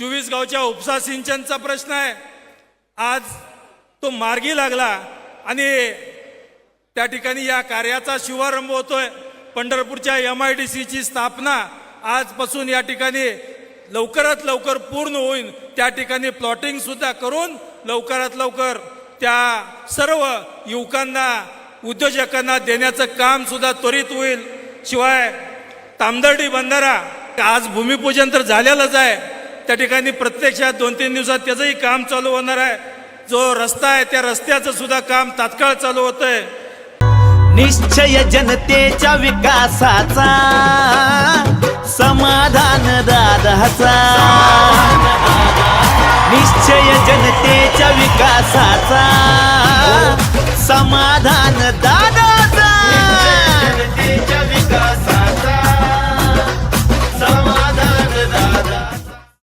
चोवीस गावच्या उपसा सिंचनचा प्रश्न आहे. आज तो मार्गी लागला आणि त्या ठिकाणी या कार्याचा शुभारंभ होतोय. पंढरपूरच्या एम आय डी सीची स्थापना आजपासून या ठिकाणी लवकरात लवकर पूर्ण होईल त्या ठिकाणी प्लॉटिंग सुद्धा करून लवकरात लवकर त्या सर्व युवकांना उद्योजकांना देण्याचं काम सुद्धा त्वरित होईल. शिवाय तामदर्डी बंधारा आज भूमिपूजन तर झालेलंच आहे. त्या ठिकाणी प्रत्यक्षात दोन तीन दिवसात त्याचंही काम चालू होणार आहे. जो रस्ता आहे त्या रस्त्याचं सुद्धा काम तात्काळ चालू होतंय. निश्चय जनतेच्या विकासाचा समाधान दादाचा. निश्चय जनतेच्या विकासाचा.